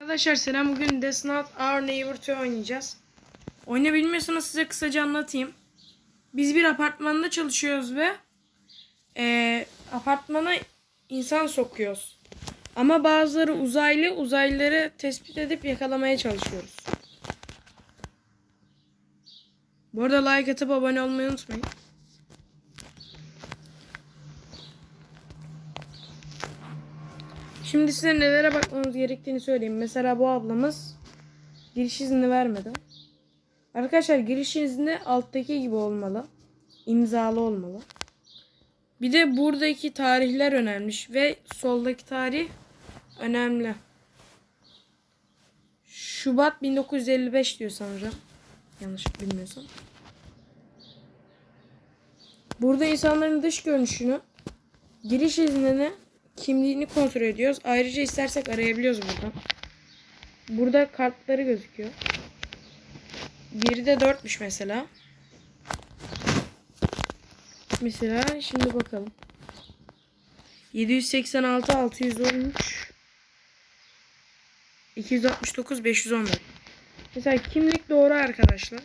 Arkadaşlar selam bugün Death Note Our Neighbor 2 oynayacağız. Oyunu bilmiyorsanız size kısaca anlatayım. Biz bir apartmanda çalışıyoruz ve eee, apartmana insan sokuyoruz. Ama bazıları uzaylı, uzaylıları tespit edip yakalamaya çalışıyoruz. Bu arada like atıp abone olmayı unutmayın. Şimdi size nelere bakmamız gerektiğini söyleyeyim. Mesela bu ablamız giriş izni vermedi. Arkadaşlar giriş izni alttaki gibi olmalı. İmzalı olmalı. Bir de buradaki tarihler önemli ve soldaki tarih önemli. Şubat 1955 diyor sanırım. Yanlış bilmiyorsam. Burada insanların dış görünüşünü, giriş iznini, kimliğini kontrol ediyoruz. Ayrıca istersek arayabiliyoruz buradan. Burada kartları gözüküyor. Biri de dörtmüş mesela. Mesela şimdi bakalım. 786 613 269 514. Mesela kimlik doğru arkadaşlar.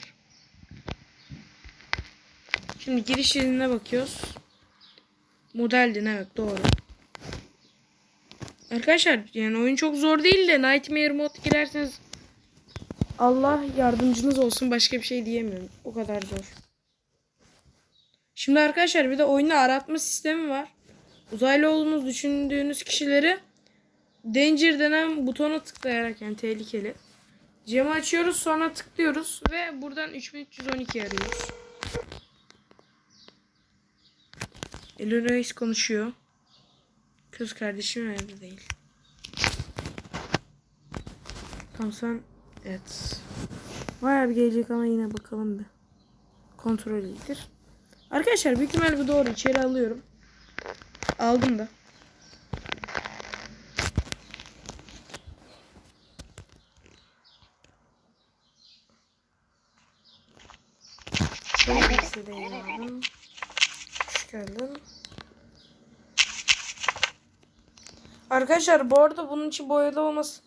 Şimdi giriş iznine bakıyoruz. Modeldin evet doğru. Arkadaşlar yani oyun çok zor değil de Nightmare mod girerseniz Allah yardımcınız olsun başka bir şey diyemiyorum. O kadar zor. Şimdi arkadaşlar bir de oyunda aratma sistemi var. Uzaylı olduğunuzu düşündüğünüz kişileri Danger denen butona tıklayarak yani tehlikeli. Camı açıyoruz sonra tıklıyoruz ve buradan 3312 arıyoruz. Elo Reis konuşuyor. Kız kardeşim evde değil. Tamam sen evet. Bayağı bir gelecek ama yine bakalım bir. Kontrol iyidir. Arkadaşlar büyük ihtimalle bu doğru. içeri alıyorum. Aldım da. Şöyle bir sileyim abi. Hoş geldin. Arkadaşlar bu arada bunun için boyalı olması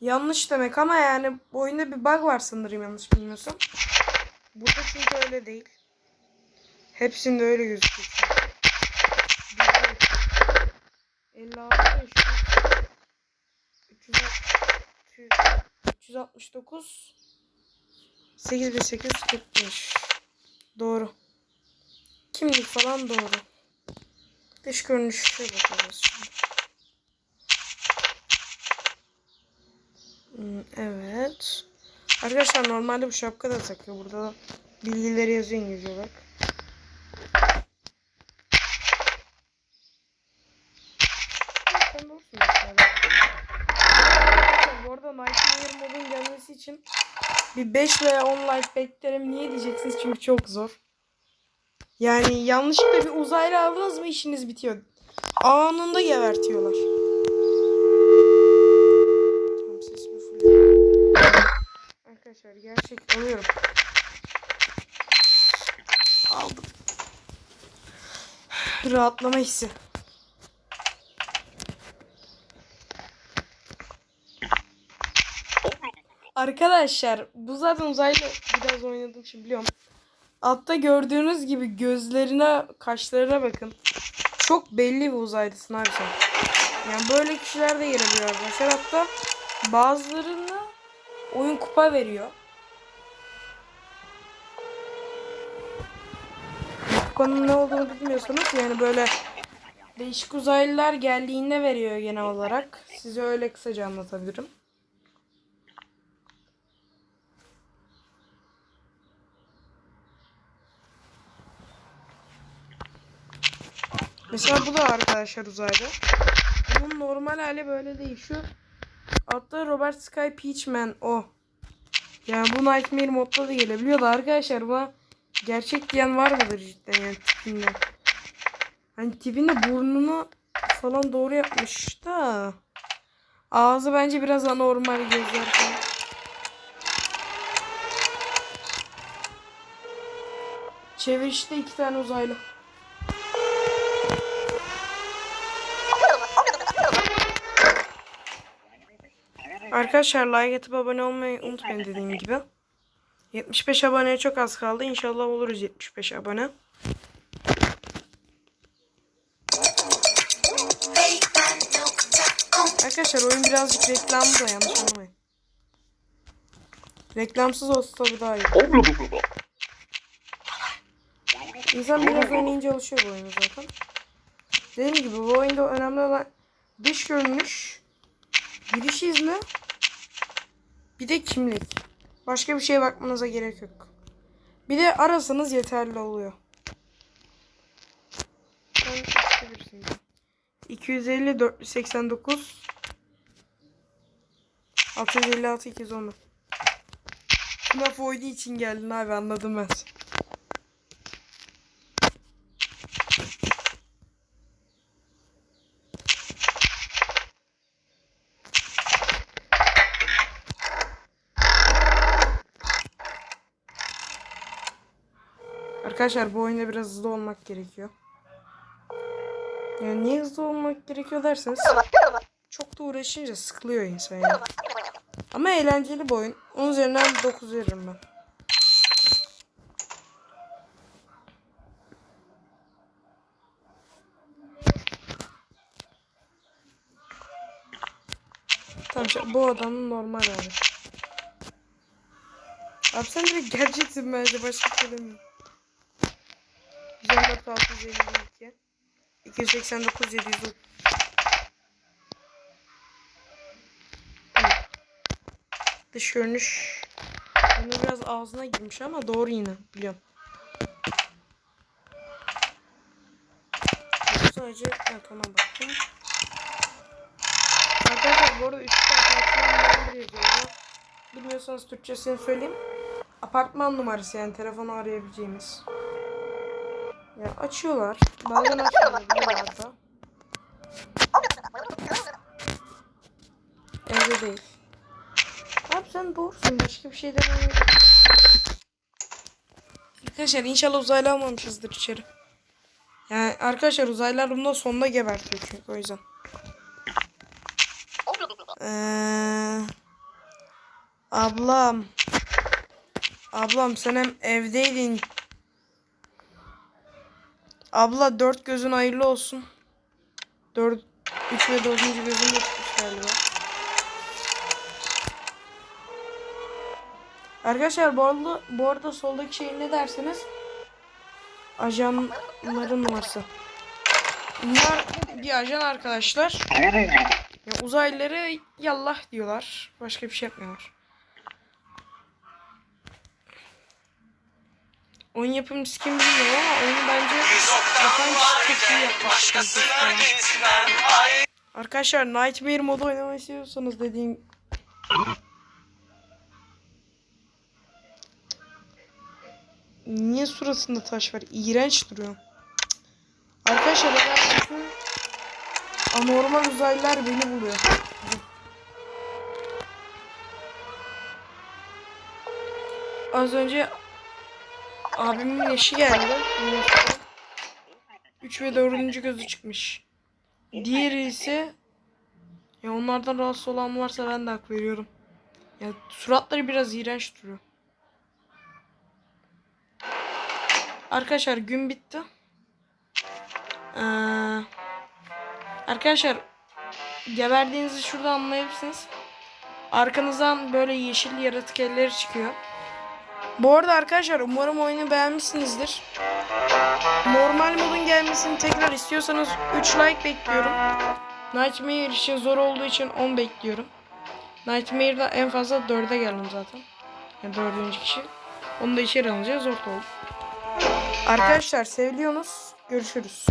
yanlış demek ama yani oyunda bir bug var sanırım yanlış bilmiyorsam. Burada çünkü öyle değil. Hepsinde öyle gözüküyor. çünkü. 56 500 300 369 8845 Doğru. Kimlik falan doğru. Dış görünüşe bakalım şimdi. Evet. Arkadaşlar normalde bu şapka da takıyor. Burada da bilgileri yazıyor İngilizce mesela. Bu arada Nightmare modun gelmesi için bir 5 veya 10 like beklerim. Niye diyeceksiniz? Çünkü çok zor. Yani yanlışlıkla bir uzaylı aldınız mı işiniz bitiyor. Anında gebertiyorlar. Arkadaşlar gerçek alıyorum. Aldım. Rahatlama hissi. Arkadaşlar bu zaten uzaylı biraz oynadığım için biliyorum. Altta gördüğünüz gibi gözlerine, kaşlarına bakın. Çok belli bir uzaylısın abi sen. Yani böyle kişiler de gelebiliyor arkadaşlar. Hatta bazılarına oyun kupa veriyor. Kupanın ne olduğunu bilmiyorsanız yani böyle değişik uzaylılar geldiğinde veriyor genel olarak. Size öyle kısaca anlatabilirim. Mesela bu da arkadaşlar uzaylı. Bunun normal hali böyle değil. Altta Robert Sky Peachman o. Yani bu Nightmare modda da gelebiliyor da arkadaşlar buna gerçek diyen var mıdır cidden yani tipinde. Hani tipinde burnunu falan doğru yapmış da. Ağzı bence biraz anormal gözler falan. Çevirişte iki tane uzaylı. Arkadaşlar like atıp abone olmayı unutmayın dediğim gibi. 75 aboneye çok az kaldı. İnşallah oluruz 75 abone. Arkadaşlar oyun birazcık reklamlı da yanlış anlamayın. Reklamsız olsa tabii daha iyi. İnsan biraz oynayınca alışıyor bu oyuna zaten. Dediğim gibi bu oyunda önemli olan dış görünüş, giriş izni, bir de kimlik. Başka bir şeye bakmanıza gerek yok. Bir de arasanız yeterli oluyor. Sen kaçta birisin? 250 489 656 210 FNAF oyunu için geldin abi anladım ben. Arkadaşlar bu oyunda biraz hızlı olmak gerekiyor. Yani niye hızlı olmak gerekiyor derseniz çok da uğraşınca sıkılıyor insan yani. Ama eğlenceli bir oyun. 10 üzerinden 9 veririm ben. Tamam bu adamın normal abi. Abi sen direkt gerçeksin bence başka kelime. 146 152 289 730 Dış görünüş bunu biraz ağzına girmiş ama doğru yine biliyorum. Sadece evet ona baktım. Arkadaşlar bu arada üstte apartman numarası yazıyor. Bilmiyorsanız Türkçesini söyleyeyim. Apartman numarası yani telefonu arayabileceğimiz. Ya açıyorlar. Bazen açmıyorlar da. Evde değil. Abi sen doğrusun. Başka bir şey demiyorum. Arkadaşlar inşallah uzaylı almamışızdır içeri. Yani arkadaşlar uzaylılar bundan sonunda gebertiyor çünkü o yüzden. Ee, ablam. Ablam sen hem evdeydin. Abla dört gözün hayırlı olsun. Dört, üç ve dördüncü gözün de tutmuş galiba. Arkadaşlar bu arada, bu arada soldaki şey ne derseniz ajanların numarası. Bunlar bir ajan arkadaşlar. Ya uzaylılara yallah diyorlar. Başka bir şey yapmıyorlar. Oyun yapımcısı kim bilmiyorum ama oyunu bence yapan kişi çok iyi yapmış. Arkadaşlar Nightmare modu oynamak istiyorsanız dediğim Niye suratında taş var? İğrenç duruyor. Arkadaşlar bütün anormal uzaylılar beni buluyor. Az önce abimin eşi geldi. 3 ve 4. gözü çıkmış. Diğeri ise ya onlardan rahatsız olan varsa ben de hak veriyorum. Ya suratları biraz iğrenç duruyor. Arkadaşlar gün bitti. Ee, arkadaşlar geberdiğinizi şurada anlayabilirsiniz. Arkanızdan böyle yeşil yaratık elleri çıkıyor. Bu arada arkadaşlar umarım oyunu beğenmişsinizdir. Normal modun gelmesini tekrar istiyorsanız 3 like bekliyorum. Nightmare için zor olduğu için 10 bekliyorum. Nightmare'da en fazla 4'e geldim zaten. Yani 4. kişi. Onu da içeri alınca zor oldu. Arkadaşlar seviliyorsunuz. Görüşürüz.